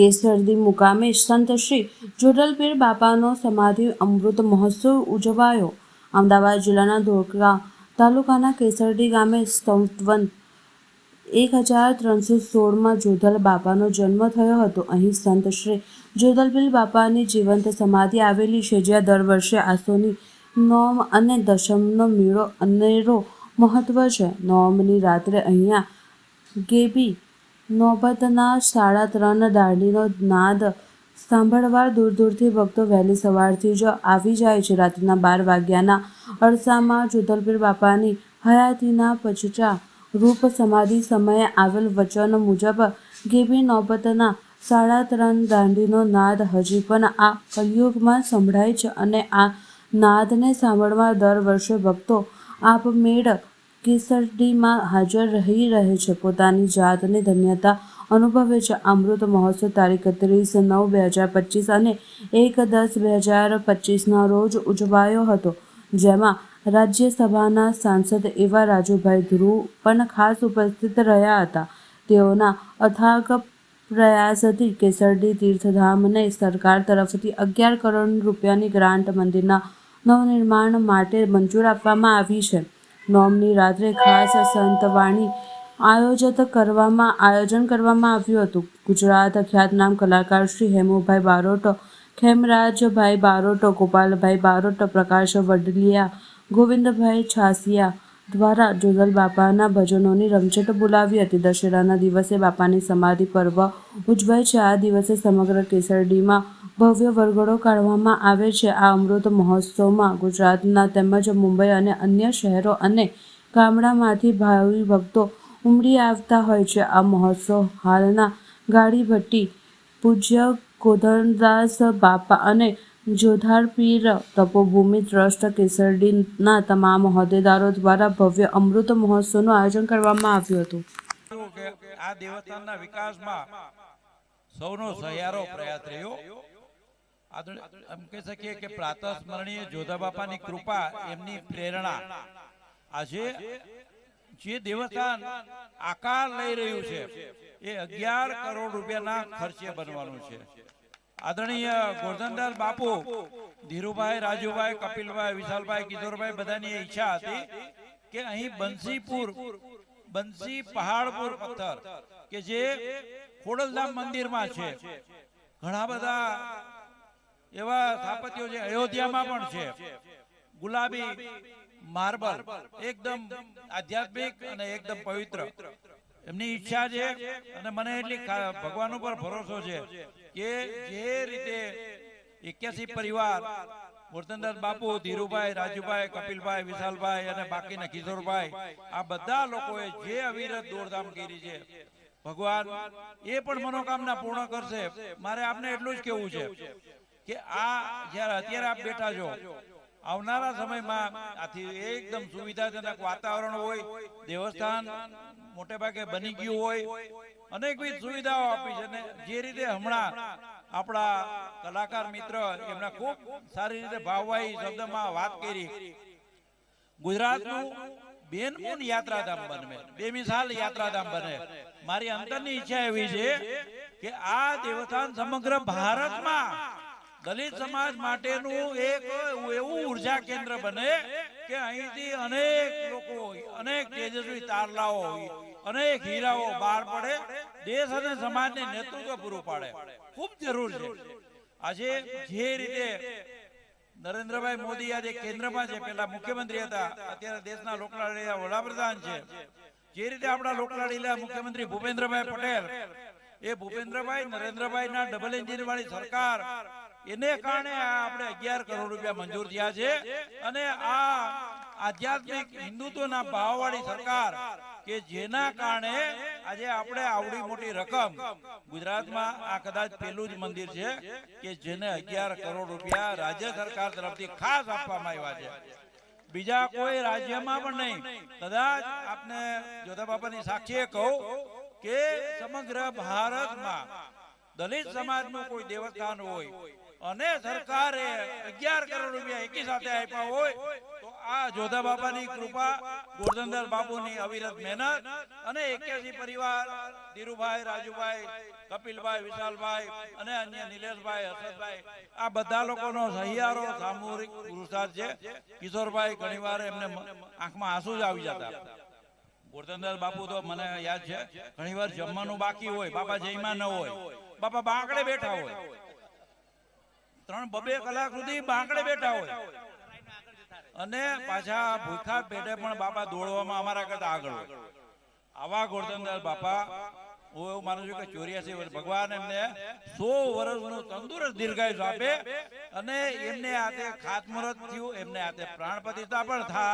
કેસરદી મુકામે સંત શ્રી જોડલપીર બાપાનો સમાધિ અમૃત મહોત્સવ ઉજવાયો. અમદાવાદ જિલ્લાના ધોળકા તાલુકાના કેસરડી ગામે સંવત એક હજાર ત્રણસો સોળમાં જોધલ બાપાનો જન્મ થયો હતો. અહીં સંત શ્રી જોધલપીર બાપાની જીવંત સમાધિ આવેલી છે, જ્યાં દર વર્ષે આસોની નોમ અને દશમનો મેળો અનેરો મહત્વ છે. નોમની રાત્રે અહીંયા ગેબી નોબતના સાડા ત્રણ દાંડીનો નાદ સાંભળવા દૂર દૂરથી ભક્તો વહેલી સવારથી જ આવી જાય છે. રાત્રિના બાર વાગ્યાના અરસામાં જોધલપીર બાપાની હયાતીના પચચા રૂપ સમાધિ સમયે આવેલ વચન મુજબ ગેબી નોબતના સાડા ત્રણ દાંડીનો નાદ હજી પણ આ કલયુગમાં સંભળાય છે અને આ નાદને સાંભળવા દર વર્ષે ભક્તો આપમેળ કેસરડીમાં હાજર રહી રહે છે. પોતાની જાતની ધન્યતા અનુભવે છે. અમૃત મહોત્સવ તારીખ ત્રીસ નવ બે હજાર પચીસ અને એક દસ બે હજાર પચીસના રોજ ઉજવાયો હતો, જેમાં રાજ્યસભાના સાંસદ એવા રાજુભાઈ ધ્રુવ પણ ખાસ ઉપસ્થિત રહ્યા હતા. તેઓના અથાગ પ્રયાસથી કેસરડી તીર્થધામને સરકાર તરફથી અગિયાર કરોડ રૂપિયાની ગ્રાન્ટ મંદિરના નવનિર્માણ માટે મંજૂર આપવામાં આવી છે. નોમની રાત્રે ખાસ સંતવાણી આયોજિત કરવામાં, આયોજન કરવામાં આવ્યું હતું. ગુજરાત ખ્યાતનામ કલાકાર શ્રી હેમુભાઈ બારોટ, ખેમરાજભાઈ બારોટ, ગોપાલભાઈ બારોટ, પ્રકાશ વડલિયા, ગોવિંદભાઈ છાસિયા દ્વારા જોગલ બાપાના ભજનોની રમઝટ બોલાવી હતી. દશેરાના દિવસે બાપાની સમાધિ પર્વ ઉજવાય છે. આ દિવસે સમગ્ર કેસરડીમાં ભવ્ય વરઘોડો કાઢવામાં આવે છે. આ અમૃત મહોત્સવમાં ગુજરાતના તેમજ મુંબઈ અને અન્ય શહેરો અને ગામડામાંથી ભાવિ ભક્તો ઉમડી આવતા હોય છે. આ મહોત્સવ હાલના ગાડી ભટ્ટી પૂજ્ય ગોધનદાસ બાપા અને જોધાર પીર તપોભૂમિ ટ્રસ્ટ કેસરડીના તમામ હોદ્દેદારો દ્વારા ભવ્ય અમૃત મહોત્સવનું આયોજન કરવામાં આવ્યું હતું. આ દેવસ્થાનના વિકાસમાં સૌનો સહિયારો પ્રયાસ રહ્યો. એમ કહી શકીએ કે પ્રાતઃ સ્મરણીય જોધા બાપાની કૃપા એમની પ્રેરણા. આજે જે દેવસ્થાન આકાર લઈ રહ્યું છે એ અગિયાર કરોડ રૂપિયાના ખર્ચે બનવાનું છે. આદરણીય ગોરધનદાસ બાપુ ધીરુભાઈ રાજુભાઈ કપિલભાઈ વિશાલભાઈ કિશોરભાઈ બધાની ઈચ્છા હતી કે અહીં બંસીપુર બંસી પહાડપુર પથ્થર કે જે ખોડલધામ મંદિરમાં છે. ઘણા બધા એવા સ્થાપત્યો છે, અયોધ્યામાં પણ છે. ગુલાબી માર્બલ, એકદમ આધ્યાત્મિક અને એકદમ પવિત્ર. એમની ઈચ્છા છે અને મને એટલી ભગવાન ઉપર ભરોસો છે કે જે રીતે એક્યાસી પરિવાર મૂર્તનદાસ બાપુ, ધીરુભાઈ, રાજુભાઈ, કપિલભાઈ, વિશાલભાઈ અને બાકીના કિશોરભાઈ, આ બધા લોકોએ જે અવિરત દોડધામ કરી છે, ભગવાન એ પણ મનોકામના પૂર્ણ કરશે. મારે આપને એટલું જ કેવું છે. કે આ જ્યારે અત્યારે આપ બેઠા છો, આવનારા સમયમાં આથી એકદમ સુવિધાજનક વાતાવરણ હોય, દેવસ્થાન મોટે ભાગે બની ગયું હોય અનેકવિધ સુવિધાઓ આપી છે અને જે રીતે હમણાં આપણા કલાકાર મિત્ર એમના ખૂબ સારી રીતે ભાવવાઈ શબ્દમાં વાત કરી. ગુજરાતનું બેનમૂન યાત્રાધામ બને બેમિસાલ યાત્રાધામ બને. મારી અંદરની ઈચ્છા એવી છે કે આ દેવસ્થાન સમગ્ર ભારતમાં દલિત સમાજ માટેનું એક એવું ઊર્જા કેન્દ્ર બને કે અહીંથી અનેક લોકો અનેક તેજસ્વી તારલાઓ અનેક હીરાઓ બહાર પડે દેશ અને સમાજને નેતૃત્વ પૂરું પાડે. ખૂબ જરૂર છે. આજે જે રીતે નરેન્દ્રભાઈ મોદી આજે કેન્દ્રમાં છે પેલા મુખ્યમંત્રી હતા અત્યારે દેશના લોકલાડીલા વડાપ્રધાન છે. જે રીતે આપણા લોકલાડીલા મુખ્યમંત્રી ભૂપેન્દ્રભાઈ પટેલ એ ભૂપેન્દ્રભાઈ નરેન્દ્રભાઈ ના ડબલ એન્જિન વાળી સરકાર એને કારણે આપણે અગિયાર કરોડ રૂપિયા મંજૂર થયા છે. અને આ આધ્યાત્મિક હિન્દુત્વના ભાવવાળી સરકાર કે જેના કારણે આજે આપણે આવડી મોટી રકમ ગુજરાતમાં આ કદાચ પેલું જ મંદિર છે કે જેને અગિયાર કરોડ રૂપિયા રાજ્ય સરકાર તરફથી ખાસ આપવામાં આવ્યા છે. બીજા કોઈ રાજ્યમાં પણ નહીં. કદાચ આપને જોધા બાપાની સાક્ષીએ કહું કે સમગ્ર ભારતમાં દલિત સમાજનું કોઈ દેવસ્થાન હોય અને સરકારે અગિયાર કરોડ રૂપિયા એકી સાથે આપ્યા હોય તો આ જોધા બાપાની કૃપા ગોરધનદાસ બાપુની અવિરત મહેનત અને એક્યાસી પરિવાર ધીરુભાઈ રાજુભાઈ કપિલભાઈ વિશાલભાઈ અને અન્ય નિલેશભાઈ હર્ષદભાઈ. આ બધા લોકોનો સહિયારો સામૂહિક પુરુષાર્થ છે. કિશોરભાઈ ઘણીવાર એમને મ- આંખમાં આંસુ જ આવી જતા. ગોરધનદાસ બાપુ તો મને યાદ છે ઘણીવાર જમવાનું બાકી હોય બાપા જઈમાં ન હોય. બાપા બાંકડે બેઠા હોય. ત્રણ બબે કલાક સુધી બાંકડે બેઠા હોય. અને પાછા ભૂખા પેટે પણ બાપા દોડવામાં અમારા કરતા આગળ હોય. આવા ગોરધનદાસ બાપા, હું એવું માનું છું કે ચોર્યાસી વર્ષ, ભગવાન એમને સો વર્ષનું તંદુરસ્ત દીર્ઘાયુષ આપે અને એમને હાથે ખાતમુહૂર્ત થયું, એમને હાથે પ્રાણ પણ થાય.